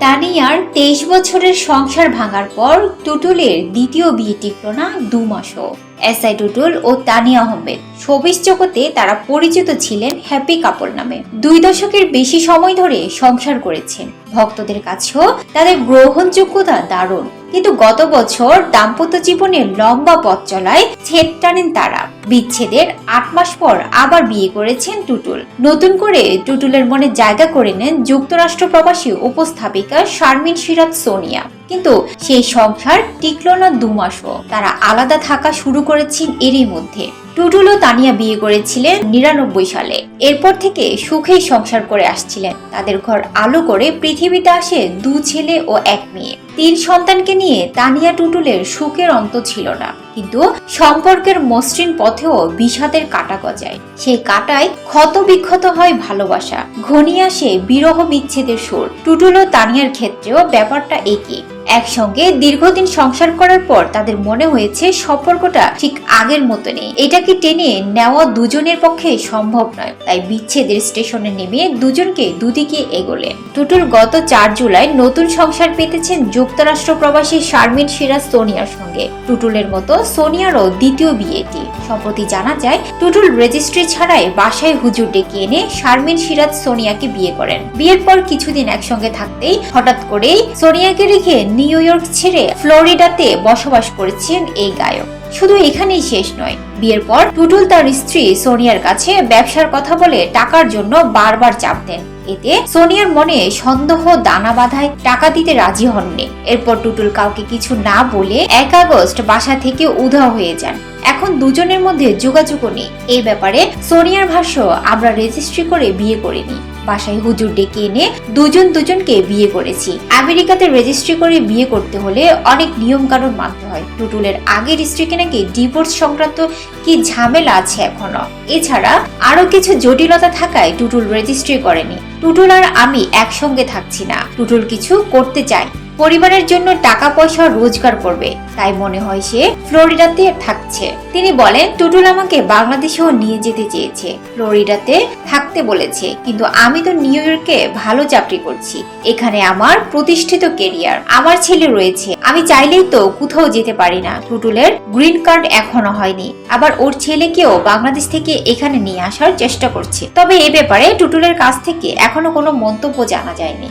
তানিয়ার তেইশ বছরের সংসার ভাঙার পর টুটুলের দ্বিতীয় বিয়ে টিকল না দু মাসও। এসআই টুটুল ও তানিয়া আহমেদ। শোবিস জগতে তারা পরিচিত ছিলেন হ্যাপি কাপল নামে। দুই দশকের বেশি সময় ধরে সংসার করেছেন। ভক্তদের কাছেও তাদের গ্রহণযোগ্যতা দারুণ। কিন্তু গত বছর দাম্পত্য জীবনের লম্বা পথ চলায় ছেদ টানেন তারা। বিচ্ছেদের আট মাস পর আবার বিয়ে করেছেন টুটুল। নতুন করে টুটুলের মনে জায়গা করে নেন যুক্তরাষ্ট্র প্রবাসী উপস্থাপিকা শারমিন সিরাজ সোনিয়া। কিন্তু সেই সংসার টিকল না দু মাসও তারা আলাদা থাকা শুরু করেছেন এরই মধ্যে। টুটুল ও তানিয়া বিয়ে করেছিলেন নিরানব্বই সালে। এরপর থেকে সুখেই সংসার করে আসছিলেন। তাদের ঘর আলো করে পৃথিবীতে আসে দু ছেলে ও এক মেয়ে। তিন সন্তানকে নিয়ে তানিয়া টুটুলের সুখের অন্ত ছিল না। কিন্তু সম্পর্কের মসৃণ পথেও বিষাদের কাটা গজায়। সেই কাটায় ক্ষত বিক্ষত হয় ভালোবাসা। ঘনিয়ে আসে বিরহ বিচ্ছেদের সুর। টুটুল ও তানিয়ার ক্ষেত্রেও ব্যাপারটা একই। একসঙ্গে দীর্ঘদিন সংসার করার পর তাদের মনে হয়েছে সম্পর্কটা ঠিক আগের মতো নেই। এটাকে টেনে নেওয়া দুজনের পক্ষে সম্ভব নয়। তাই বিচ্ছেদের স্টেশনে নেমে দুজনকে দুদিকে এগোলেন টুটুল গত চার জুলাই নতুন সংসার পেতেছেন যুক্তরাষ্ট্র প্রবাসী শারমিন সিরাজ সোনিয়ার সঙ্গে। টুটুলের মতো সোনিয়ারও দ্বিতীয় বিয়েটি। সম্প্রতি জানা যায়, টুটুল রেজিস্ট্রি ছাড়াই বাসায় হুজুর ডেকে এনে শারমিন সিরাজ সোনিয়াকে বিয়ে করেন। বিয়ের পর কিছুদিন একসঙ্গে থাকতেই হঠাৎ করেই সোনিয়াকে রেখে নিউ ইয়র্ক ছেড়ে ফ্লোরিডাতে বসবাস করেছেন এই গায়ক। শুধু এখানেই শেষ নয়, বিয়ের পর টুটুল তার স্ত্রী সোনিয়ার কাছে ব্যবসার কথা বলে টাকার জন্য বারবার চাপ দেন। এতে সোনিয়ার মনে সন্দেহ, দানা বাঁধায়, টাকা দিতে রাজি হননি। এরপর টুটুল কাউকে কিছু না বলে এক আগস্ট বাসা থেকে উধাও হয়ে যান। এখন দুজনের মধ্যে যোগাযোগও নেই। এই ব্যাপারে সোনিয়ার ভাষ্য, আমরা রেজিস্ট্রি করে বিয়ে করিনি। বাসায় হুজুর ডেকে এনে দুজন দুজনকে বিয়ে করেছি। আমেরিকাতে রেজিস্ট্রি করে বিয়ে করতে হলে অনেক নিয়ম কানুন মানতে হয়। টুটুলের আগের স্ত্রীকে নাকি ডিভোর্স সংক্রান্ত কি ঝামেলা আছে এখনও? এছাড়া আরও কিছু জটিলতা থাকায় টুটুল রেজিস্ট্রি করেনি। টুটুল আর আমি একসঙ্গে থাকছি না। টুটুল কিছু করতে চাই। পরিবারের জন্য টাকা পয়সা রোজগার করবে। তাই মনে হয় সে ফ্লোরিডাতে থাকছে। তিনি বলেন, টুটুল আমাকে বাংলাদেশেও নিয়ে যেতে চেয়েছে। ফ্লোরিডাতে থাকতে বলেছে, কিন্তু আমি তো নিউ ইয়র্কে ভালো চাকরি করছি। এখানে আমার প্রতিষ্ঠিত কেরিয়ার, আমার ছেলে রয়েছে। আমি চাইলেই তো কোথাও যেতে পারি না। টুটুলের গ্রিন কার্ড এখনও হয়নি। আবার ওর ছেলেকেও বাংলাদেশ থেকে এখানে নিয়ে আসার চেষ্টা করছে। তবে এ ব্যাপারে টুটুলের কাছ থেকে এখনও কোনো মন্তব্য জানা যায়নি।